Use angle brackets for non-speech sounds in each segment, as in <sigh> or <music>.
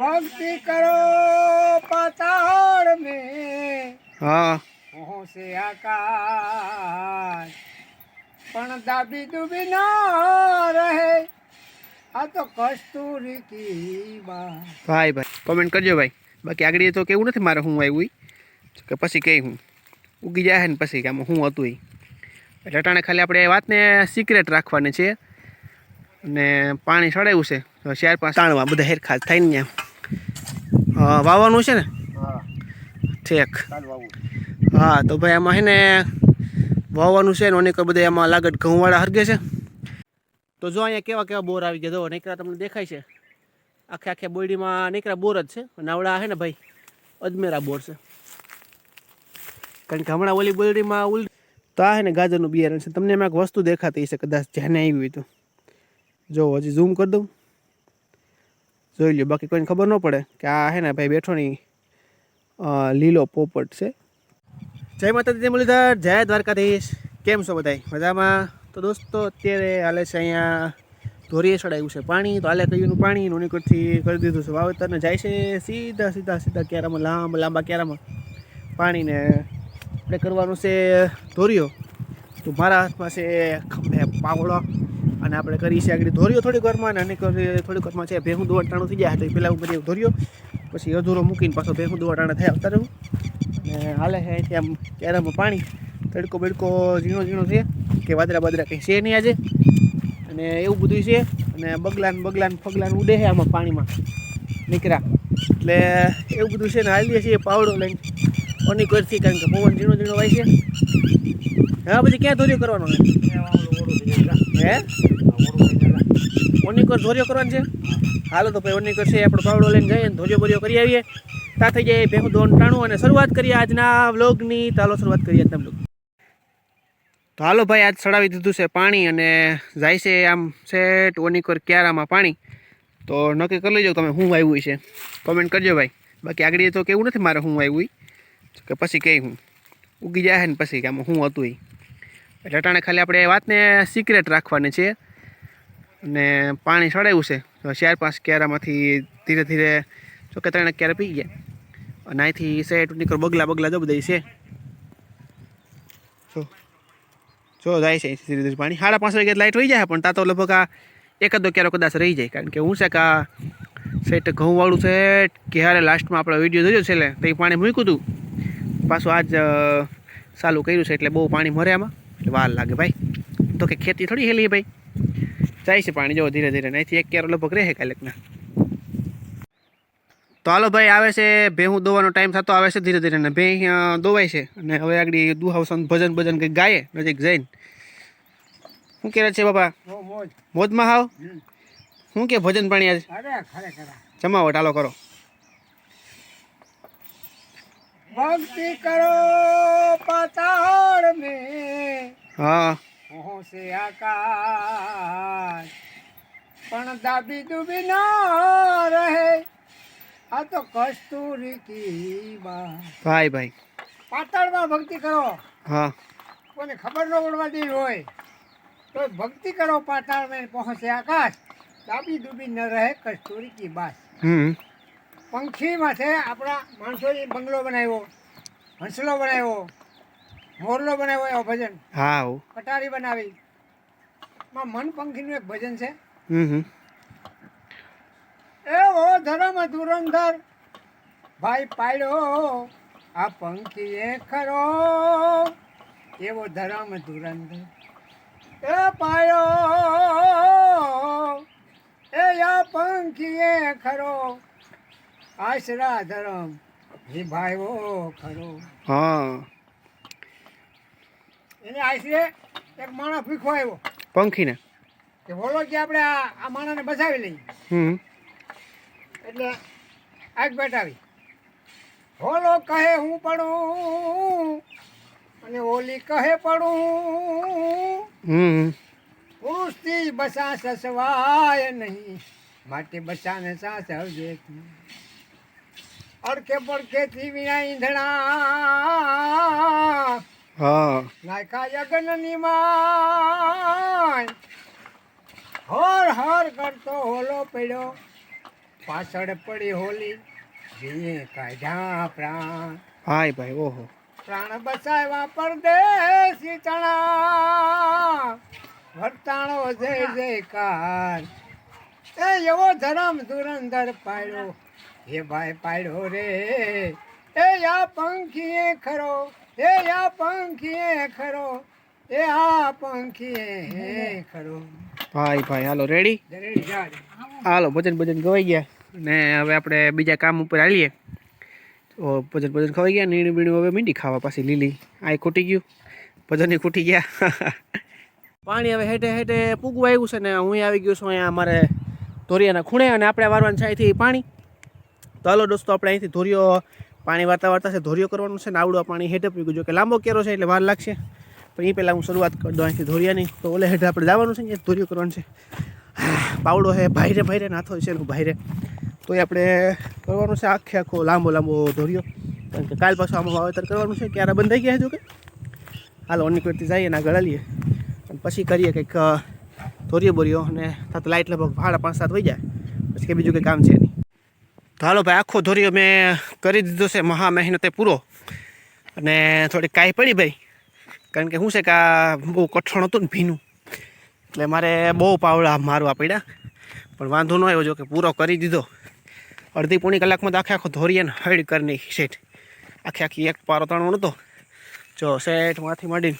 ભક્તિ કરો પાતાળ મે. હા. પહોંચે આકાશ. પણ દાબી ડૂબી ના રહે. આ તો કસ્તુરી કી ભાઈ ભાઈ કોમેન્ટ કરજો ભાઈ. બાકી આગળ તો કેવું નથી મારે હું આવ્યું કે પછી કે હું? ઉગી જાય ને પછી કે આમાં હું હતું એટલે અટાણે ખાલી આપણે વાતને સિક્રેટ રાખવાની છે. અને પાણી સડાયું છે. ચાર પાંચ તાણવા બધા હેરખાત થઈને ત્યાં. વાવવાનું છે ને? હા. ઠેક. હા તો ભાઈ આમાં છે ને વાવવાનું છે ને કોઈ બધા એમાં લાગત ઘઉંવાળા હરગે છે. તો જો અહીંયા કેવા કેવા બોર આવી ગયા. જો નીકળા તમને દેખાય છે. આખે આખે બોરડીમાં નીકળ્યા બોર જ છે. અને આવડા છે ને ભાઈ અજમેરા બોર છે. કારણ કે હમણાં ઓલી બોરડીમાં ઉલ તો આ છે ને ગાજરનું બિયારણ છે. તમને એમાં એક વસ્તુ દેખાતી હશે કદાચ જેને આવી હોય તો. જો હજી ઝૂમ કરી દઉં. જોઈ લ્યો. બાકી કોઈને ખબર ન પડે કે આ હે ને ભાઈ બેઠોની લીલો પોપટ છે. જય માતાજી, જય મુરલીધર, જય દ્વારકાધીશ. કેમ છો બધાય? મજામાં? તો દોસ્તો, અત્યારે હાલે છે અહીંયા ધોરીએ ચડાવ્યું છે પાણી. તો હાલે કહ્યું પાણી નોનીકોટથી કરી દીધું છે. વાવેતરને જાય છે સીધા સીધા સીધા ક્યારામાં લાંબા લાંબા ક્યારામાં પાણીને આપણે કરવાનું છે ધોરીઓ. તો મારા હાથમાં છે ખંભે પાવડો. અને આપણે કરી છે આગળ ધોર્યો થોડીક વારમાં અને થોડીક વારમાં છે ભેહું દોવા ટાણું થઈ જાય તો પહેલાં હું બધી ધોર્યો પછી અધૂરો મૂકીને પાછો ભેહું દોવા ટાણા થાય આવતા રહું. અને હાલે છે આમ કેરામાં પાણી, તડકો બડકો ઝીણો ઝીણો છે, કે વાદરા બાદરા કંઈ છે નહીં આજે. અને એવું બધું છે, અને બગલાન બગલાન ફગલાન ઉડે છે આમાં પાણીમાં, નીકળ્યા. એટલે એવું બધું છે ને હાલીએ છીએ પાવડો લઈને ઓની કરથી કારણ કે પવન ઝીણો ઝીણો વાય છે. હા, પછી ક્યાં ધોર્યો કરવાનો હે? ઓનીકર ધોર્યો કરવાનો છે? હાલો તો ભાઈ ઓનીકર છે, આપણો પાવડો લઈને જઈએ ધોર્યો બોર્યો કરી આવીએ. તા થઈ જાય ભેગું દોન ટાણું અને શરૂઆત કરીએ આજના વ્લોગની. હાલો શરૂઆત કરીએ આજના વ્લોગ તો હાલો ભાઈ, આજ ચડાવી દીધું છે પાણી અને જાય છે આમ સેટ ઓનીકર ક્યારામાં પાણી. તો નક્કી કરી લેજો તમે હું આવ્યું છે. કોમેન્ટ કરજો ભાઈ. બાકી આગળ તો કેવું નથી મારે હું આવ્યું. કે પછી કહી હું. ઉગી જાય ને પછી કે આમાં હું હતું એ એટલે અટાણે ખાલી આપણે વાતને સિક્રેટ રાખવાની છે. અને પાણી ચડાવ્યું છે. ચાર પાંચ ક્યારામાંથી ધીરે ધીરે જો કે ત્રણ પી ગયા. અને અહીંથી સેટ નીકળો, બગલા બગલા જો બધા છે. જો જો જાય છે ધીરે ધીરે પાણી. સાડા પાંચ વાગે લાઇટ હોઈ જાય પણ તા તો લગભગ આ એકાદો ક્યારો કદાચ રહી જાય. કારણ કે હું છે કે આ સેટ ઘઉંવાળું છે ક્યારે લાસ્ટમાં આપણે વીડિયો જોયો છેલ્લે તો એ પાણી મૂક્યું હતું પાછું આજ ચાલુ કર્યું છે એટલે બહુ પાણી મરે આમાં. એટલે વાર લાગે ભાઈ. તો કે ખેતી થોડી હેલી ભાઈ. જાય છે પાણી. જો ધીરે ધીરે. અહીંથી એક ક્યારો લગભગ રહે કાલેકના તો હાલો ભાઈ આવે છે ભેહું દોવાનો ટાઈમ થતો આવે છે ધીરે ધીરે. ને ભે દોવાય છે. અને હવે આગળ દુહાવસન ભજન ભજન કંઈક ગાય નજીક જઈને. શું કહેવાય છે બાપા? મોજમાં હાવ. શું કે ભજન પાણી આજે? જમાવટ હાલો કરો. ભક્તિ કરો પાતાળ મે. હા. પહોંચે આકાશ. પણ દાબી ડૂબી ન રહે. આ તો કસ્તુરી કી ભાઈ ભાઈ. પાતાળમાં ભક્તિ કરો. હા. કોને ખબર ન પડવાતી હોય. તો ભક્તિ કરો પાતાળમાં પહોંચે આકાશ. દાબી ડૂબી ન રહે કસ્તુરી કી બાસ હમ. પંખીમાં છે આપણા માણસોએ બંગલો બનાવ્યો હંસલો બનાવ્યો. મોરલો બનાવ્યો એવો ભજન. હા હો. પટારી બનાવી. માં મન પંખીનું એક ભજન છે. હમ હમ. એવો ધર્મ ધુરંધર ભાઈ પાડ્યો આ પંખીએ ખરો. એવો ધર્મ ધુરંધર એ પાયો એ આ પંખીએ ખરો. આશરા ધર્મ ભાઈઓ ખરો. હા. એને આઈસીએ એક માણસ ભીખો આવ્યો. પંખીને? કે બોલો કે આપણે આ માણસને બચાવી લઈએ. હમ. એટલે આગ બેઠાવી. હોલો કહે હું પડું અને ઓલી કહે પડું હમ. પુરુષથી બસા સસવાય નહીં માટે બસાને સાસ હવજે અડકે પડકેથી વિના ઈંધણા હા. નાયકા યજ્ઞની માય. હર હર કરતો હોલો પડ્યો. પાછળ પડી હોલી. જીએ કાઢ્યા પ્રાણ. ભાઈ ભાઈ ઓહો. પ્રાણ બચાવ્યા પરદેશી ચણા. વર્તાણો જય જયકાર. એ એવો ધરમ ધુરંધર પાડ્યો. હે ભાઈ પાડ્યો રે. એ આ પંખીએ ખરો એ આ પંખીએ ખરો એ આ પંખીએ ખરો. ભાઈ ભાઈ હાલો રેડી હાલો ભજન ભજન ગવાઈ ગયા. ને હવે આપણે બીજા કામ ઉપર આવીએ તો ભજન ભજન ખવાઈ ગયા નીણું બીણું હવે મીંડી ખાવા પાછી લીલી. આ ખૂટી ગયું. ભજન ખૂટી ગયા. <laughs> પાણી હવે હેઠે હેઠે પૂગવા આવ્યું છે ને હું આવી ગયો છું અહીંયા અમારે ધોરિયાના ખૂણે અને આપણે વારવાનું છે અહીંથી પાણી. તો હાલો દોસ્તો આપણે અહીંથી ધોરિયો પાણી વાર્તા વાર્તા છે ધોરિયો કરવાનું છે ને આવડું પાણી હેઠે પીગું જો કે લાંબો કેરો છે એટલે વાર લાગશે. પણ એ પહેલાં હું શરૂઆત કરી દઉં અહીંથી ધોરિયાની. તો ઓલે હેઠે આપણે જવાનું છે ને ધોરિયો કરવાનું છે. <sighs> પાવડો છે ભાઈરે ભાઈરે, નાથો છે એનું ભાઈરે. તો એ આપણે કરવાનું છે આખે આખો લાંબો લાંબો ધોરિયો. કારણ કે કાલ પાછું આમાં વાવેતર કરવાનું છે, ક્યારે બંધ થઈ ગયા છે જો કે. હાલો, અન્ય કરતી જઈએ ને આગળ લઈએ અને પછી કરીએ કંઈક ધોરિયો બોરિયો અને થતો લાઇટ લગભગ ભાડા પાંચ, સાત વહી જાય પછી કે બીજું કંઈ કામ છે નહીં. તો હાલો ભાઈ, આખો ધોરિયો મેં કરી દીધો છે, મહા મહેનતે પૂરો. અને થોડી કાંઈ પડી ભાઈ, કારણ કે શું છે કે આ બહુ કઠણ હતું ને ભીનું. એટલે મારે બહુ પાવડા મારવા પડ્યા. પણ વાંધો ન આવ્યો જો કે પૂરો કરી દીધો. અડધી પોણી કલાકમાં તો આખે આખો ધોરીએ હળ કરી નાખી શેઠ. આખી આખી એક પારો ત્રણ હતો જો શેઠમાંથી માંડીને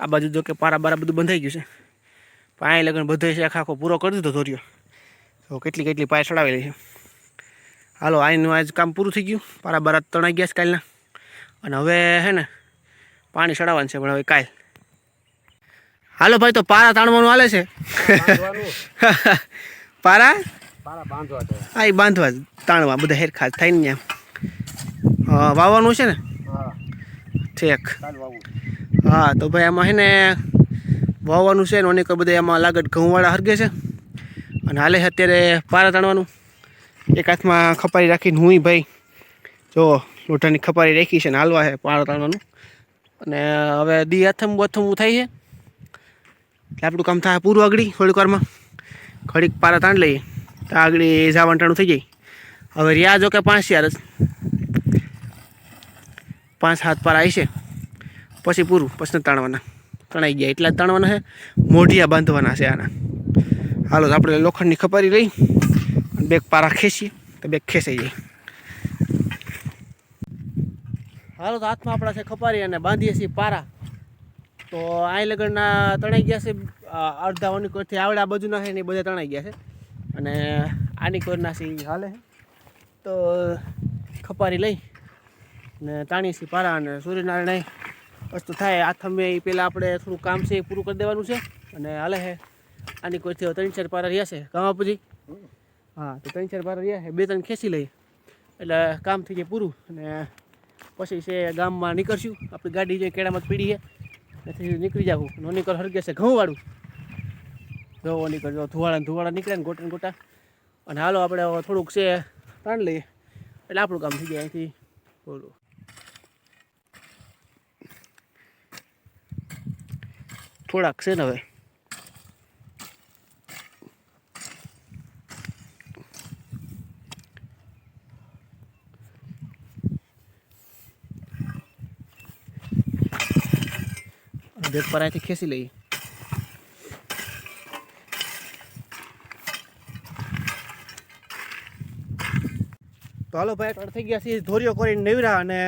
આ બાજુ જો કે પારા બારા બધું બંધાઈ ગયું છે. પાણી લગન બધે છે આખો આખો પૂરો કરી દીધો ધોરિયો. તો કેટલી કેટલી પાય ચડાવેલી છે. હાલો આઈનું આજ કામ પૂરું થઈ ગયું. પારા બારા તણાઈ ગયા છે કાલના. અને હવે હે ને પાણી ચડાવવાનું છે પણ હવે કાલ. હાલો ભાઈ તો પારા તાણવાનું હાલે છે. <laughs> પારા? પારા બાંધવા હા એ બાંધવા તાણવા બધા હેરખા થાય ને ત્યાં. હા વાવવાનું છે ને? હા. ઠેક. હા તો ભાઈ આમાં છે ને વાવવાનું છે ને અનેક બધા એમાં લાગત ઘઉંવાળા હરગે છે. અને હાલે છે અત્યારે પારા તાણવાનું. એક હાથમાં ખપારી રાખીને હું ભાઈ. જો, લોઢાની ખપારી રાખી છે ને હાલવા છે પારા તાણવાનું. અને હવે દી અથમ અથમું થાય છે એટલે આપણું કામ થાય પૂરું આગળ થોડીક વારમાં. ઘડીક પારા તાણ લઈએ. તો આગળ જાવંટાણું ટાણું થઈ જાય. હવે રહ્યા જો કે પાંચ યાર પાંચ હાથ પારા આવી છે. પછી પૂરું, પછી તાણવાના. તણાઈ ગયા, એટલા જ તાણવાના છે મોઢિયા બાંધવાના છે આના. હાલો આપણે લોખંડની ખપારી રહી બેગ પારા ખેંચીએ તો બેગ ખેંચાઈ જાય. હાલો તો હાથમાં આપણા છે ખપારી અને બાંધીએ છીએ પારા. તો અહીં લગનના તણાઈ ગયા છે. અડધા ઓની કોરથી આવડે આ બાજુના છે ને એ બધા તણાઈ ગયા છે. અને આની કોરના છે હાલે તો ખપારી લઈ ને તાણીએ છીએ પારા અને સૂર્યનારાયણ વસ્તુ થાય. આથમે એ પહેલાં આપણે થોડું કામ છે એ પૂરું કરી દેવાનું છે. અને હાલે છે. આની કોઈથી ત્રણ ચાર પારા રહ્યા છે. કામ આપુજી. હા, તો ત્રણ ચાર બાર રહ્યા બે ત્રણ ખેંચી લઈએ. એટલે કામ થઈ જાય પૂરું અને પછી છે ગામમાં નીકળશું. આપણી ગાડી જે કેળામાં પીડી છે ત્યાંથી નીકળી જાવું નો નીકળ હરગે છે ઘઉંવાળું. ઘઉં નીકળજો ધુવાળા ધુવાળા નીકળે ને ગોટા ગોટા. અને હાલો આપણે થોડુંક છે પ્રાણ લઈએ. એટલે આપણું કામ થઈ જાય અહીંથી બોલો થોડાક છે ને હવે. બેગ પર અહીંથી ખેંચી લઈએ. તો હાલો ભાઈ ત્રણ થઈ ગયા છીએ ધોરીઓ કરીને નેવરા અને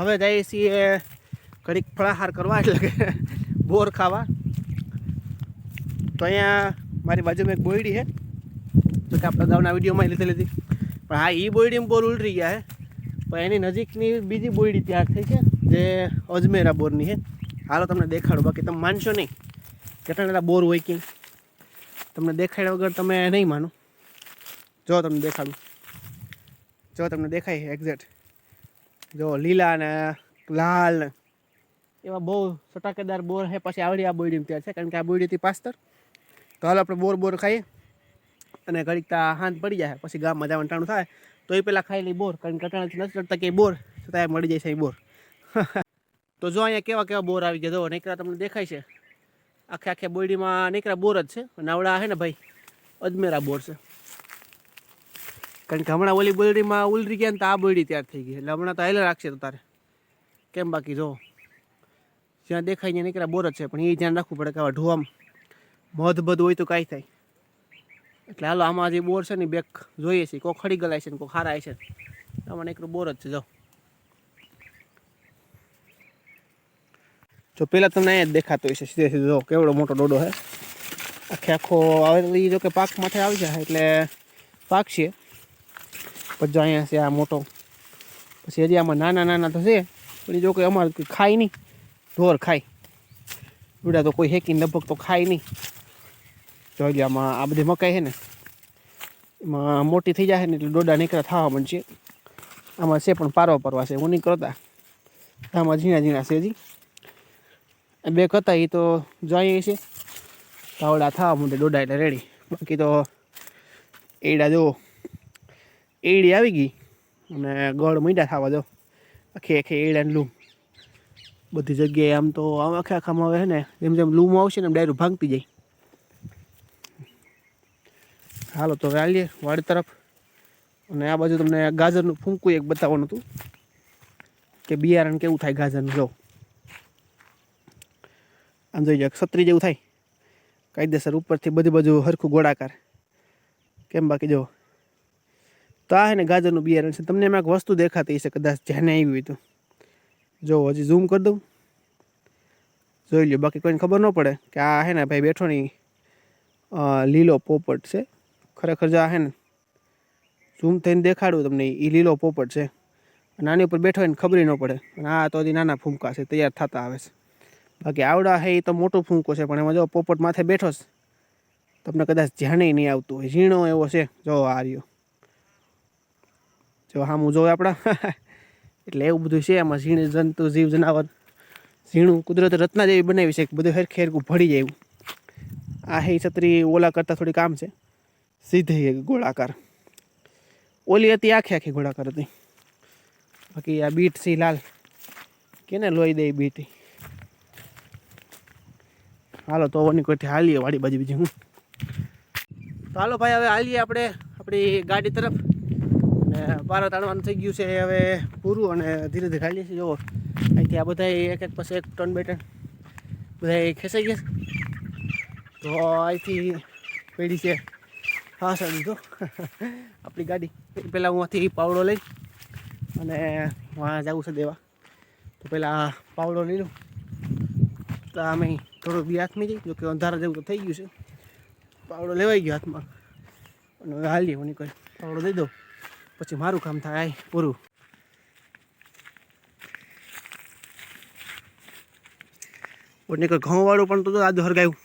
હવે જઈએ છીએ ઘડીક ફળાહાર કરવા એટલે કે બોર ખાવા. તો અહીંયા મારી બાજુમાં એક બોયડી છે. તો કે આપણે અગાઉના વિડીયોમાં લીધી લીધી. પણ હા એ બોયડીમાં બોર ઉલટી ગયા છે. પણ એની નજીકની બીજી બોયડી તૈયાર થઈ છે, જે અજમેરા બોરની છે. હાલો તમને દેખાડો, બાકી તમે માનશો નહીં. કેટલા બોર હોય કે તમને દેખાડ્યા વગર તમે નહીં માનો. જો તમને દેખાડું. જો તમને દેખાય એક્ઝેક્ટ જો લીલા ને લાલ. એવા બહુ સટાકેદાર બોર છે, પછી આવડી આ બોયડી ત્યાં છે, કારણ કે આ બોયડીથી પાસ્તર. તો હાલ આપણે બોર બોર ખાઈએ. અને ઘડીક તા હાથ પડી જાય, પછી ગામમાં જવાનું ટાણું થાય. તો એ પહેલાં ખાઈ લઈ બોર, કારણ કે અટાણાથી નથી ચડતા કે બોર, છતાં એ મળી જાય છે એ બોર. <laughs> તો જો અહીંયા કેવા કેવા બોર આવી ગયા, જો નીકળા તમને દેખાય છે. આખે આખે બોરડીમાં નીકળા બોર જ છે. અને આવડા છે ને ભાઈ? અજમેરા બોર છે. કારણ કે હમણાં ઓલી બોલડીમાં ઉલરી ગયા ને તો આ બોલડી તૈયાર થઈ ગઈ. એટલે હમણાં તો હાલે રાખશે તો તારે. કેમ બાકી જો? જ્યાં દેખાય ત્યાં નીકળ્યા બોર જ છે, પણ એ ધ્યાન રાખવું પડે કે આવા ઢોવામાં મધ બધ હોય તો કાંઈ થાય. એટલે હાલો, આમાં જે બોર છે ને બેક જોઈએ છીએ કોઈ ખડી ગલાય છે ને કોઈ ખારાય છે. આમાં નીકળું બોર જ છે, જો. જો પહેલાં તમને અહીંયા જ દેખાતો છે સીધે સીધો કેવડો મોટો ડોડો છે આખે આખો આવે એ જો કે પાક માથે આવી જાય, એટલે પાક છે. પછી અહીંયા છે આ મોટો. પછી હજી આમાં નાના નાના તો છે, પણ જો કે અમારે ખાય નહીં ઢોર ખાય. બીડા તો કોઈ હેકીને લગભગ તો ખાય નહીં. જોઈ લે આમાં આ બધી મકાઈ છે ને, એમાં મોટી થઈ જાય ને એટલે ડોડા નીકળ્યા થવા માંડશે આમાં છે પણ પારવા પરવા છે, હું નહીં કરતા. આમાં ઝીણા ઝીણા છે હજી. બે હતા એ તો જોઈએ છે. તાવડા થવા માંડે ડોડા એટલે રેડી બાકી તો એડા જો, એડી આવી ગઈ. અને ગળ મીંડા થવા દો. આખી આખી એડાને લૂમ. બધી જગ્યાએ આમ તો આમ આખે આખામાં આવે ને, જેમ જેમ લૂમ આવશે ને એમ ડાયરું ભાંગતી જાય. હાલો તો હવે હાલીએ વાડી તરફ. અને આ બાજુ તમને ગાજરનું ફૂંકું એક બતાવવાનું હતું. કે બિયારણ કેવું થાય ગાજરનું? જો. આમ જોઈ જાઓ છત્રી જેવું થાય. કાયદેસર ઉપરથી બધી બાજુ હરખું ગોળાકાર. કેમ બાકી જો? તો આ ને ગાજરનું બિયારણ છે. તમને એમાં એક વસ્તુ દેખાતી હશે કદાચ ધ્યાને આવી હોય જો હજી ઝૂમ કરી દઉં. જોઈ લ્યો બાકી કોઈને ખબર ન પડે કે આ હે ને ભાઈ બેઠોની અ, લીલો પોપટ છે. ખરેખર જો આ હે ને ઝૂમ થઈને દેખાડું તમને એ લીલો પોપટ છે. અને આની ઉપર બેઠો હોય ને ખબર ન પડે. અને આ તો હજી નાના ફૂમકા છે તૈયાર થતા આવે છે. બાકી આવડા છે એ તો મોટો ફૂંકો છે, પણ એમાં જો પોપટ માથે બેઠો છે તમને કદાચ ધ્યાને નહીં આવતું હોય. ઝીણો એવો છે. જો આ રહ્યો. જો હામું જોઉં આપણા. <laughs> એટલે એવું બધું છે એમાં ઝીણ જંતુ, જીવ, જનાવર. ઝીણું કુદરત રત્ના જેવી બનાવી છે બધું હરખે હરખું ભળી જાય એવું. આ હે છત્રી ઓલા કરતાં થોડી કામ છે. સીધી ગોળાકાર. ઓલી હતી આખી આખી ગોળાકાર હતી. બાકી આ બીટ સી લાલ. કેને લોહી દે બીટ હાલો, તો વની કોઈથી હાલીએ, વાડી બાજુ બીજી હું. તો હાલો ભાઈ, હવે હાલીએ આપણે, આપણી ગાડી તરફ. ને બાર તાણવાનું થઈ ગયું છે હવે પૂરું અને ધીરે ધીરે હાલીએ છીએ, જુઓ. અહીંથી આ બધા એક એક પછી એક ટન બે ટન બધા ખેંચાઈ ગયા તો અહીંથી પેઢી છે હા સર દીધો આપણી ગાડી. પહેલાં હું આથી પાવડો લઈ અને વાં જવું છે દેવા. તો પહેલાં પાવડો લઈ લઉં. તો અમે થોડું બી હાથમાં જઈ જો કે અંધારા જેવું તો થઈ ગયું છે. પાવડો લેવાઈ ગયો હાથમાં. અને હવે હાલીએ હું નીકળી પાવડો દઈ દઉં. પછી મારું કામ થાય પૂરું. નીકળ ઘઉંવાળું પણ તો જો હરગાયું.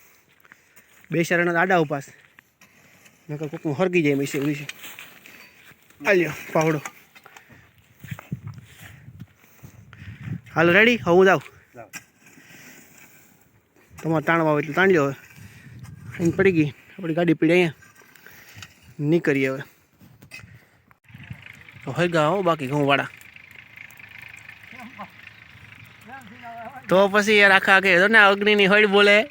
બે શરણા આડા ઉપાસ. નકર કોકનું હરગી જાય મિશે વિશે. આલ્યો પાવડો. હાલો રેડી હું જાઉં. તમારે તાણવા હોય એટલે તાણી હવે. અહીં પડી ગઈ. આપણી ગાડી પડી અહીંયા. નીકળીએ હવે. તો ગયા હો બાકી ઘઉંવાળા. તો પછી યાર આખા કે ને અગ્નિની હળ બોલે.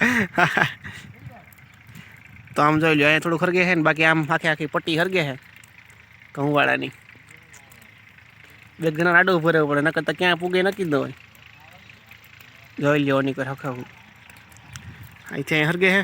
<laughs> તો આમ જોઈ લો અહીંયા થોડું ખરગે છે ને, બાકી આમ આખી આખી પટ્ટી હરગે છે ઘઉંવાળાની. બે ઘણા રાડો ઊભો પડે, નકર તો ક્યાં પૂગે નક્કી જ હોય. જોઈ લ્યો ની કર હખાવું. અહીંથી અહીં હરગે છે